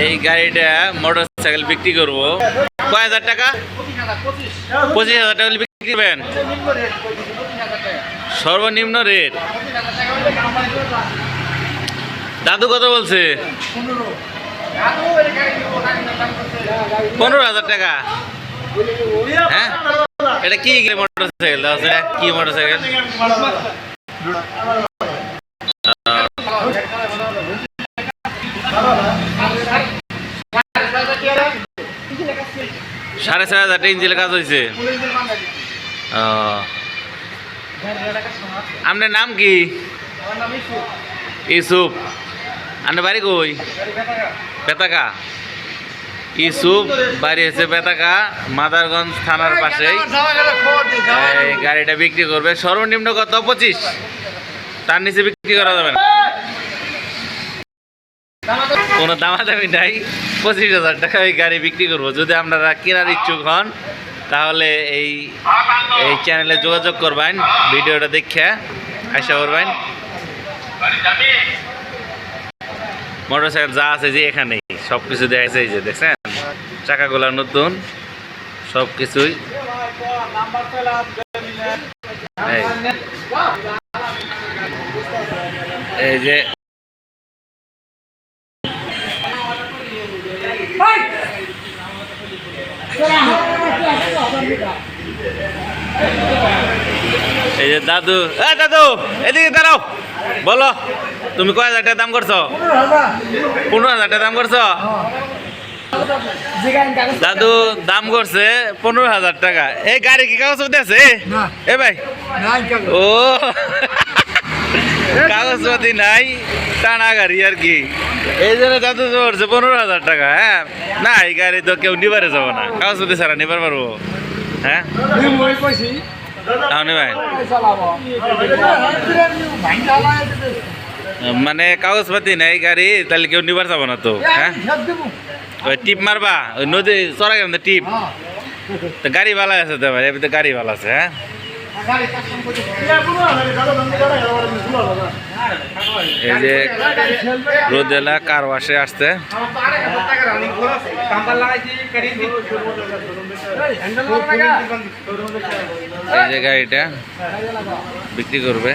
এই গাড়িটা মোটর বিক্রি করব। কয় হাজার টাকা? পঁচিশ হাজার টাকা বিক্রি করবেন? সর্বনিম্ন রেট। দাদু কত বলছে? পনেরো হাজার টাকা। হ্যাঁ? এটা কি মোটর সাইকেল কি মোটর সাইকেল সাড়ে চার হাজার ইঞ্জিনের কাজ হয়েছে আপনার নাম কি? ইসুফ আপনার বাড়ি কই? বেতাকা ইসুফ বাড়ি হচ্ছে বেতাকা মাদারগঞ্জ থানার পাশেই। গাড়িটা বিক্রি করবে। সর্বনিম্ন কত? পঁচিশ। তার নিচে বিক্রি করা যাবে না। কোনো দামাদামি নাই। পঁচিশ হাজার টাকা এই গাড়ি বিক্রি করব। যদি আপনারা কেনার ইচ্ছুক হন তাহলে এই এই চ্যানেলে যোগাযোগ করবেন ভিডিওটা দেখে আশা করবেন। মোটর সাইকেল যা আছে যে এখানেই। সব কিছু দেখাচ্ছে এই যে দেখছেন? চাকাগুলো নতুন সব কিছুই। এই যে এই যে দাদু, এ দাদু, এদিকে দাঁড়াও, বলো। তুমি কয় হাজার টাকা দাম করছ? পনেরো হাজার টাকা দাম করছ? দাদু দাম করছে পনেরো হাজার টাকা। এই গাড়ি কি কাগজ আছে? এ ভাই। ও। কাগজপাতি নাই টানা গাড়ি আর কি। এই জন্য দাদু করছে পনেরো হাজার টাকা হ্যাঁ? না এই গাড়ি তো কেউ নিবারে যাব না। কাগজপাতি ছাড়া নিবার পারব। হ্যাঁ? ভাই। মানে কাগজপাতি নেই, গাড়ি, তাহলে কেউ নিবার যাব না তো হ্যাঁ? ওই টিপ মারবা, ওই নদী চড়া গেলাম তো টিপ। তো গাড়ি ভালো আছে তো ভাই এমনি তো গাড়ি ভালো আছে হ্যাঁ? এই যে রোদেলা কার ওয়াশে আসতে এই যে গাড়িটা বিক্রি করবে।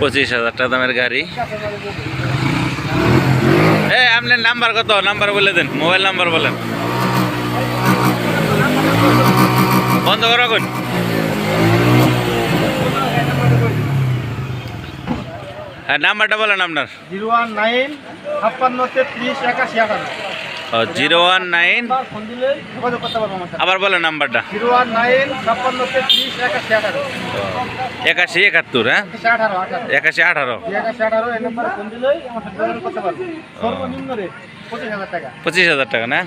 পঁচিশ হাজার টাকা দামের গাড়ি। এ, আপনার নাম্বার কত? নাম্বার বলে দেন মোবাইল নাম্বার বলেন। বন্ধ করো নাম্বারটা বলেন আপনার। জিরো ওয়ান নাইন ছাপ্পান্ন তেত্রিশ একাশি জিরো ওয়ান নাইন আবার বলেন নাম্বারটা। জিরো ওয়ান নাইন ছাপ্পান্ন তেত্রিশ একাশি আঠারো। একাশি একাত্তর হ্যাঁ? একাশি আঠারো আঠারো। একাশি আঠারো। এই নম্বরে ফোন দিলেই আমার সাথে যোগাযোগ করতে পারব। সর্বনিম্ন রেট পঁচিশ হাজার টাকা। না?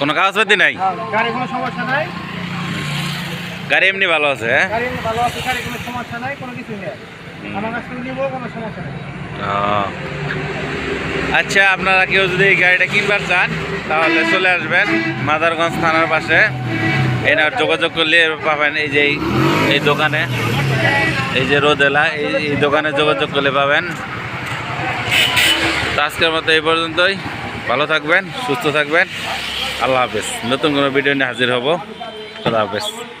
কোনো কাগজপাতি নাই? হ্যাঁ, গাড়ি কোনো সমস্যা নাই। গাড়ি এমনি ভালো আছে হ্যাঁ? গাড়ি ভালো আছে গাড়ি কোনো সমস্যা নাই কোনো কিছু নেই। আমার কাছ থেকে নিবো কোনো সমস্যা নেই। ও। আচ্ছা আপনারা কেউ যদি এই গাড়িটা কিনবার চান তাহলে চলে আসবেন মাদারগঞ্জ থানার পাশে। এনার যোগাযোগ করলে পাবেন এই যে এই- দোকানে। এই যে রোদেলা এই এই দোকানে যোগাযোগ করলে পাবেন। তো আজকের মতো এই পর্যন্তই। ভালো থাকবেন সুস্থ থাকবেন। আল্লাহ হাফেজ। নতুন কোনো ভিডিও নিয়ে হাজির হব। আল্লাহ হাফেজ।